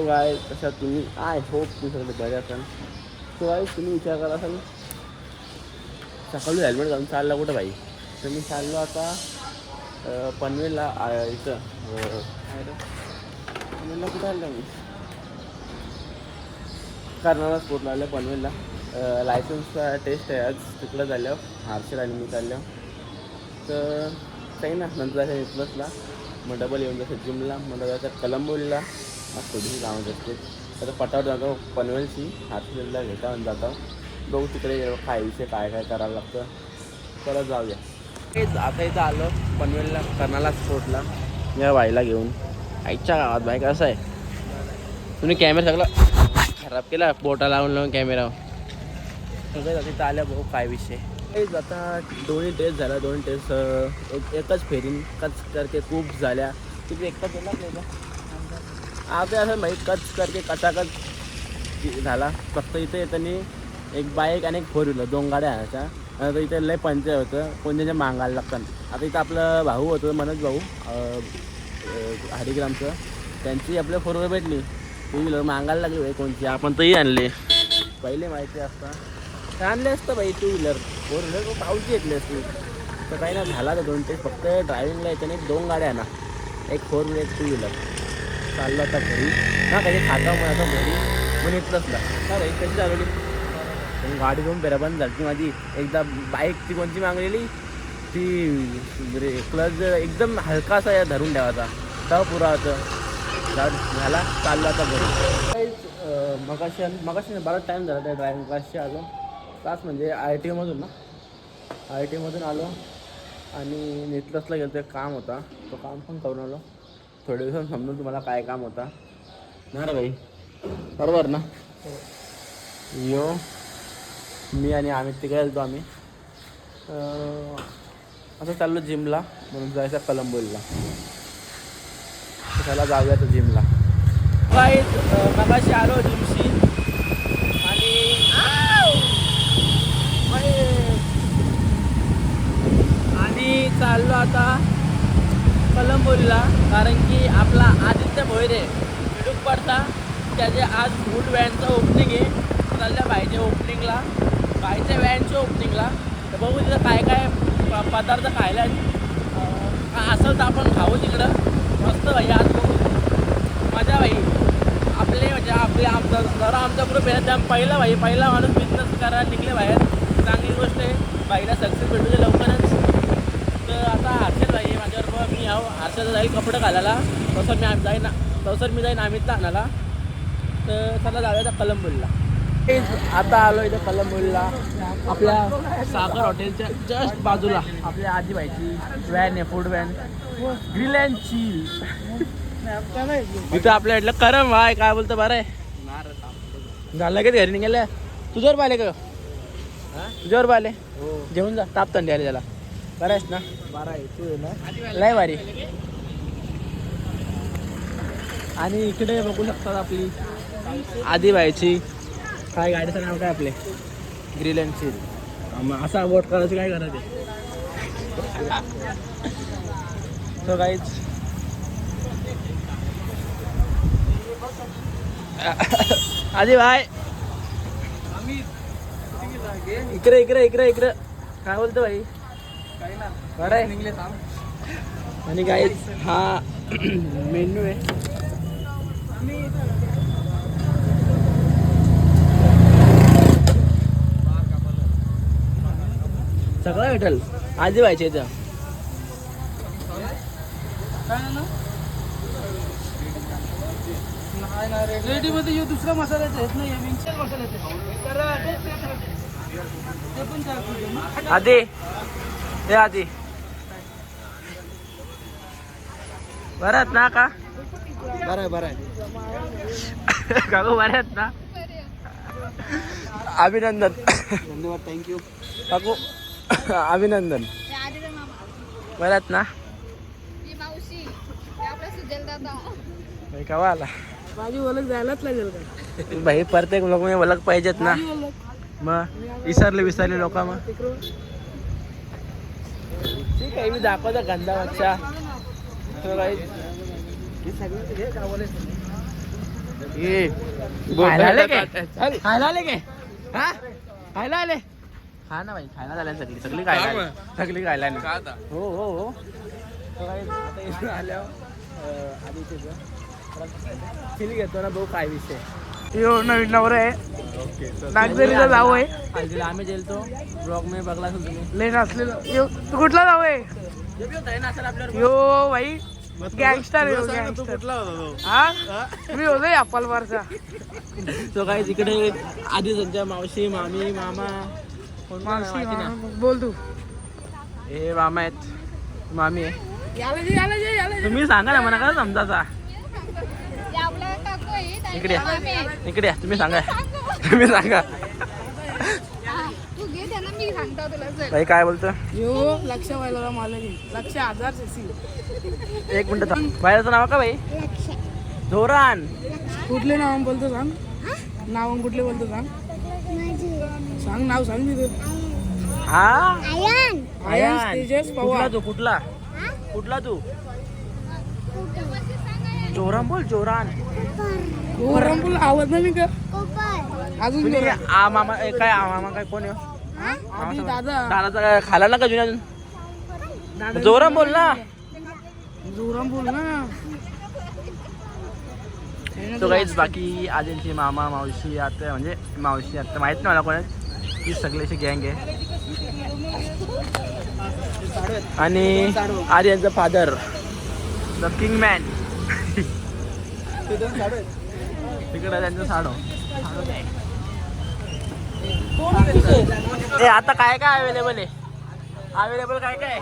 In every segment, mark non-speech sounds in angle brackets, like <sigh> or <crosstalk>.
So काय कशा तुम्ही आय होप तुम्ही सगळे बरे असाल सो काय तुम्ही विचार करा असाल सकाळी हेल्मेट घालून चालला कुठं भाई? तर मी चाललो आता पनवेलला इथं पनवेलला कुठं आलं मी? करणारा स्पोर्ट आलं पनवेलला. लायसन्स टेस्ट आहे आज तिकडं झालं हारशेर आणि मी चालल्यावर. तर काही ना नंतर इथलंचला मग डबल येऊन जायचं जिमला मग जायचं कलंबोलीला मग थोडीशी कामं असते आता पटावर जातो पनवेलची हातला घेता आणि जातो. बघू तिकडे काय विषय काय काय करायला लागतं. परत जाऊया. हेच आता इथं आलो पनवेलला कर्नाला स्पोर्टला या बाईला घेऊन. आईच्या गावात बाई कसं आहे? तुम्ही कॅमेरा सगळं खराब केला बोटा लावून लावून कॅमेरा सगळं आता इथं आल्या भाऊ काय विषय. आता दोन्ही टेस्ट झाल्या दोन टेस्ट एक एकच फेरीन. कच करके खूप झाल्या. तिथे एकच येणार नाही का? आता असं माहीत कच करके कचाकच झाला. फक्त इथे येताना एक बाईक आणि एक फोर व्हीलर दोन गाड्या आणायच्या. आता इथे लय पंचर होतं. कोणत्याच्या मागायला लागतात? आता इथं आपलं भाऊ होतं मनोज भाऊ हरिग्रामचं. त्यांची आपल्या फोर व्हीलर भेटली. टू व्हीलर मागायला लागली भाई कोणती आपण तरी आणले. पहिले माहिती असता. आणले असतं बाई टू व्हीलर फोर व्हीलर पाऊची घेतली असती. तर काही ना झाला तर दोन ते फक्त ड्रायव्हिंगला एक दोन गाड्या आहे ना. एक फोर व्हीलर एक टू व्हीलर चाललं आता घरी. ना काही खाता मग आता घरी. मग ना. का भाई कशी चालवली? पण गाडी घेऊन पेराबंद झाली माझी. एकदा बाईक ती कोणती मागलेली? ती रे क्लच एकदम हलकासा या धरून ठेवायचा. तव पुरा होतं. झाला चाललं आता घरी. मगाशी मगाशी बराच टाईम झाला त्या ड्रायव्हिंग क्लासशी आलो क्लास म्हणजे आय टी एमधून ना. आय टी एमधून आलो आणि नेटलसला गेलो ते काम होता. तो काम पण करून आलो. थोड्या दिवसांनी समजून तुम्हाला काय काम होता. ना रे भाई. बरोबर ना? यो मी आणि आम्ही तिकडे गेलो आम्ही. असं चाललो जिमला म्हणून जायचं कलंबोलीला. त्याला जाऊया तर जिमला. काय मगाशी आलो जिमशी आणि आणि चाललो आता कलंबोलीला कारण की आपला आदित्य भोयरे मिडूक पडता. त्याचे आज फूड व्हॅनचं ओपनिंग आहे. चालल्या बाईच्या ओपनिंगला बाईच्या व्हॅनच्या ओपनिंगला तर बघू तिथं काय काय प- पदार्थ खायला असं असेल तर आपण खाऊ तिकडं. मस्त भाई आज बघू मजा भाई आपले म्हणजे आपले आमचा जरा आमचा ग्रुप आहे. त्या पहिला भाई पहिला माणूस बिझनेस करायला निघले बाहेर. चांगली गोष्ट आहे. बाईला सक्सेस भेटू दे लवकरच. आता भाई आहे माझ्याबरोबर मी आहो हर्षद जाईल कपडे घालायला. तसं मी आम- जाईन तसं मी जाईन अमितला आणायला तर चला जाऊया कलंबोलीला. आता आलो इथं कलंबोलीला. आपल्या सागर हॉटेलच्या जस्ट बाजूला. आपल्या आजीबाईची व्हॅन आहे food van grill and chill इथं आपल्या इथलं करम भाय काय बोलतो बरं आहे? झालं का घरी निघाल्या. तुझ्यावर पाहिले का? तुझ्यावर पाहिले? जेवून जा. ताप थंडी आली त्याला. बरं आहेस ना? बारा आहे तू ना. लय भारी. आणि इकडे बघू शकतात आपली आधी व्हायची काय गाडीचं नाव काय आपले? ग्रिल अँड सील असा वोट करायचं काय करायचं तो काहीच आधी भाई इकडे इकडे इकडे इकडे. काय बोलतो भाई? काही आहे आणि काय हा मेन्यू आहे. सगळं भेटेल. आधी व्हायचे इथं. रेडी मध्ये यो दुसरा मसाल्याचा येत. नाही मिक्सर मसाल्याचा ना. आधी. हे आधी. बरं आहेत ना का? बरं आहे बरं आहे. <laughs> काकू बरे आहेत ना? अभिनंदन. धन्यवाद थँक्यू काकू अभिनंदन. बरं आहेत ना? केव्हा आला? माझी ओळख जायलाच लागेल का? भाई प्रत्येक लोक मी ओळख पाहिजेत ना. मग विसरले विसरले लोक मग. ठीक आहे मी दाखवतो गंधा मच्छा खायला आले काय? खायला हा? ना भाई खायला झाल्या सगळी. सगळी खायला आली. सगळी खायला आली. हो हो हो. आधी घेतो ना भाऊ काय विषय. यो नवीन नवरा आहे. नागझरीचा जाऊ आहे. आम्ही गेलतो. ब्लॉग मी बघला लय नसलेलं यो तू कुठला जाऊ आहे? यो भाई गँगस्टर कुठला? हा? मी होतो अप्पलवारचा तो काय तिकडे आधी त्यांच्या मावशी मामी मामा मावशी मामा, बोल तू. हे मामा आहेत. मामी आहे. तुम्ही सांगा ना मला काय समजाचा इकडे. इकडे या, तुम्ही सांगा. तुम्ही सांगा. भाई काय बोलतो यो लक्ष व्हायला मला लक्ष हजार एक मिनिट थांब. बाहेरचं नाव का भाई? धोरण. कुठले नाव बोलतो सांग. नाव कुठले बोलतो सांग. सांग नाव सांग मी हा? आयन. आयान. तेजस कुठला पवार तू? कुठला? कुठला तू? जोरान बोल जोरान. कोरंबुल आवाज नाही का अजून. आ मामा ए, काय आ मामा काय कोण आहे? दादा. खाला ना का जुन्या अजून? जोरान बोल ना. जोराम बोल ना. तो काहीच बाकी आदिलची मामा मावशी आता म्हणजे मावशी आता माहीत नाही मला कोण आहेत. ती सगळी अशी गँग आहे. आणि आर्यनचा फादर द किंग मॅन तिकडं त्यांचं साडो ए आता काय काय अवेलेबल आहे? अवेलेबल काय काय?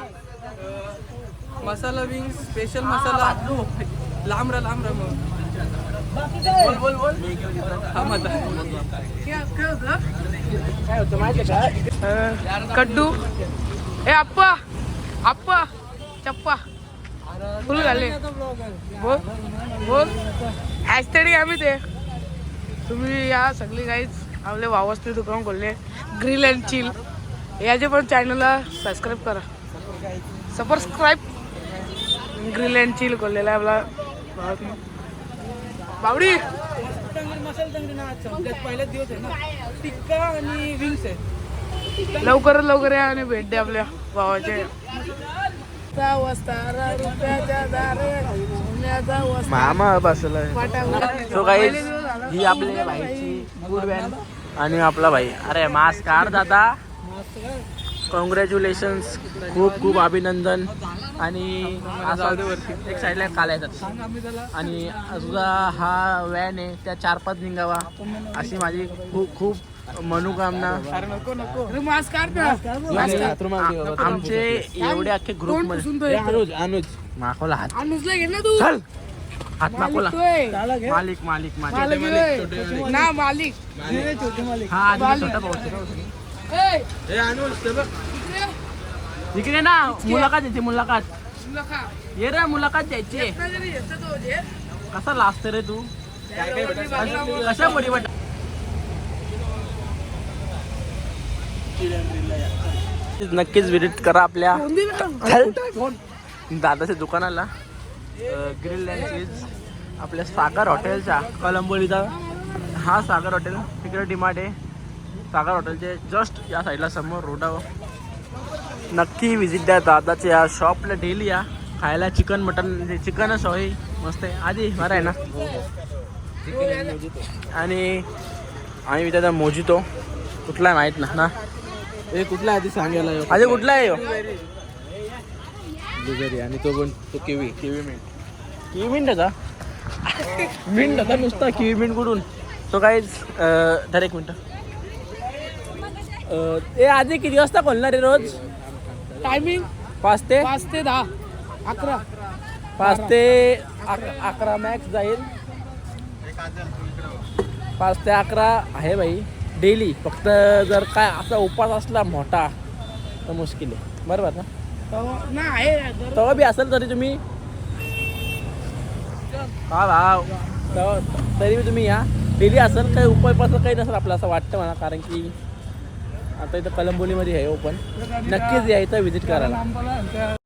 Masala wing special masala. लांब रा लांब रा मग. बोल बोल बोल. काय होतं? माहिती का? कड्डू. ए आप्पा. आप्पा. चप्पा. फुल घाले बोल. बोल. ॲस्थेटिक आम्ही ते. तुम्ही या सगळी काहीच आपले वावस्ती दुकान खोलले. ग्रिल अँड चिल याचे पण चॅनलला सबस्क्राईब करा. सबस्क्राईब ग्रिल अँड चिल खोललेला आहे आपला बावडी! पहिल्याच दिवस आहे ना. टिक्का आणि विंग्स आहे. लवकरात लवकर या आणि भेट द्या आपल्या भावाचे. मामा बसला ही आपल्या भाईची आणि आपला भाई. अरे मास्क काढ दादा. कॉंग्रॅच्युलेशन्स खूप खूप अभिनंदन. आणि एक साईडला काल येतात. आणि तुझा हा वॅन आहे त्या चार पाच निघावा. अशी माझी खूप खूप मनोकामना. आमचे एवढे अख्खे ग्रुपमध्ये. अनुज अनुज. माकोला हात. अनुजला घे ना तू. चल. हात मालिक. मालिक मालिक मालिक मालिक. होय. ना मालिक. हा आधी छोटा भाऊ इकडे ना मुलाखत द्यायची मुलाखत. ये रे मुलाखत द्यायची. इतना जरी येतं तो जे. कसा लाजत रे तू? कशा बडी वाट नक्कीच विजिट करा आपल्या. दादाच्या दुकानाला. ग्रिल अँड चीज आपल्या सागर हॉटेलच्या कलंबोलीचा. हा सागर हॉटेल तिकडे डिमार्ट आहे. सागर हॉटेलचे जस्ट या साईडला समोर रोडावर नक्की विजिट द्या दादाच्या या शॉपला डेली या. खायला चिकन मटन चिकनच होय मस्त आहे. आधी बरं आहे ना? आणि आम्ही त्याचा मोजितो. कुठला माहीत ना ना? ए कुठला आधी सांगायला? आधी कुठला आहे? ब्लूबेरी आणि तो पण तो kiwi kiwi mint kiwi mint होता मिंट होता नुसता किवी मिंट कुठून? तो काहीच तर एक मिनटं. ए आधी किती वाजता खोलणार आहे रोज? टायमिंग पाच ते? पाच ते दहा. अकरा. पाच ते अक- अकरा मॅक्स जाईल. पाच ते अकरा आहे भाई डेली फक्त जर काय असा उपास असला मोठा तर मुश्किल आहे. बरोबर ना? तेव्हा बी असेल तरी तुम्ही हा भाव तरी बी तुम्ही या. डेली असेल काही उपायपासून काही नसेल आपलं असं वाटतं मला कारण की आता इथं कलंबोलीमध्ये आहे ओपन नक्कीच या इथं व्हिजिट करायला.